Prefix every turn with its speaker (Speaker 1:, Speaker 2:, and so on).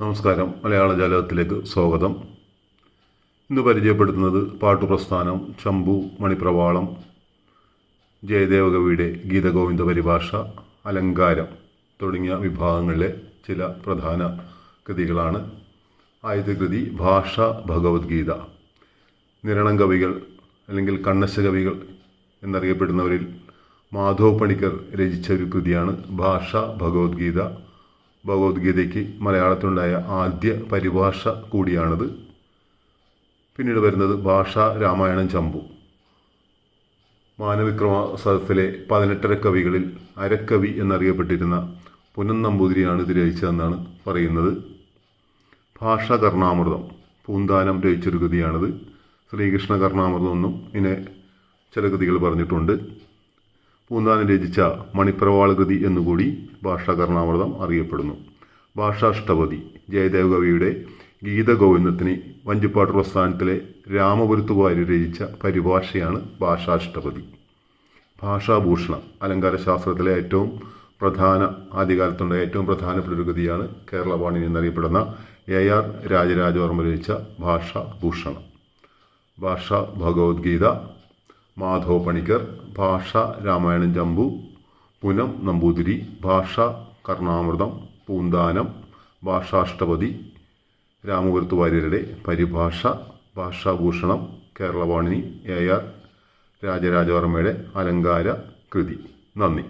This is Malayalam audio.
Speaker 1: നമസ്കാരം. മലയാള ജാലകത്തിലേക്ക് സ്വാഗതം. ഇന്ന് പരിചയപ്പെടുത്തുന്നത് പാട്ടുപ്രസ്ഥാനം ചമ്പു മണിപ്രവാളം ജയദേവകവിയുടെ ഗീതഗോവിന്ദ പരിഭാഷ അലങ്കാരം തുടങ്ങിയ വിഭാഗങ്ങളിലെ ചില പ്രധാന കൃതികളാണ്. ആദ്യത്തെ കൃതി ഭാഷ ഭഗവത്ഗീത. നിരണം കവികൾ അല്ലെങ്കിൽ കണ്ണശ കവികൾ എന്നറിയപ്പെടുന്നവരിൽ മാധവ് പണിക്കർ രചിച്ച ഒരു കൃതിയാണ് ഭാഷ ഭഗവത്ഗീത. ഭഗവത്ഗീതയ്ക്ക് മലയാളത്തിലുണ്ടായ ആദ്യ പരിഭാഷ കൂടിയാണത്. പിന്നീട് വരുന്നത് ഭാഷ രാമായണം ചമ്പു. മാനവിക്രമ സദസ്സിലെ പതിനെട്ടര കവികളിൽ അരക്കവി എന്നറിയപ്പെട്ടിരുന്ന പുനൻ നമ്പൂതിരിയാണ് ഇത് രചിച്ചതെന്നാണ് പറയുന്നത്. ഭാഷ കർണാമൃതം പൂന്താനം രചിച്ചൊരു കൃതിയാണിത്. ശ്രീകൃഷ്ണ കർണാമൃതം എന്നും ഇതിനെ ചില കൃതികൾ പറഞ്ഞിട്ടുണ്ട്. പൂന്താനം രചിച്ച മണിപ്രവാളകൃതി എന്നുകൂടി ഭാഷാകർണാമൃതം അറിയപ്പെടുന്നു. ഭാഷാഷ്ടപതി ജയദേവ് കവിയുടെ ഗീതഗോവിന്ദത്തിന് വഞ്ചിപ്പാട്ട് പ്രസ്ഥാനത്തിലെ രാമപുരത്ത് വാര്യർ രചിച്ച പരിഭാഷയാണ് ഭാഷാഷ്ടപതി ഭാഷാഭൂഷണം അലങ്കാരശാസ്ത്രത്തിലെ ഏറ്റവും പ്രധാന ആദ്യകാലത്തുണ്ടായ ഏറ്റവും പ്രധാനപ്പെട്ട ഒരു കൃതിയാണ് കേരളവാണി എന്നറിയപ്പെടുന്ന എ ആർ രാജരാജവർമ്മ രചിച്ച ഭാഷാഭൂഷണം ഭാഷ ഭഗവത്ഗീത മാധവ് പണിക്കർ ഭാഷ രാമായണം ജമ്പു പുനം നമ്പൂതിരി ഭാഷ കർണാമൃതം പൂന്താനം ഭാഷാഷ്ടപതി രാമപുരത്ത് വാര്യരുടെ പരിഭാഷ ഭാഷാഭൂഷണം കേരളവാണിനി എ ആർ രാജരാജവർമ്മയുടെ അലങ്കാര കൃതി. നന്ദി.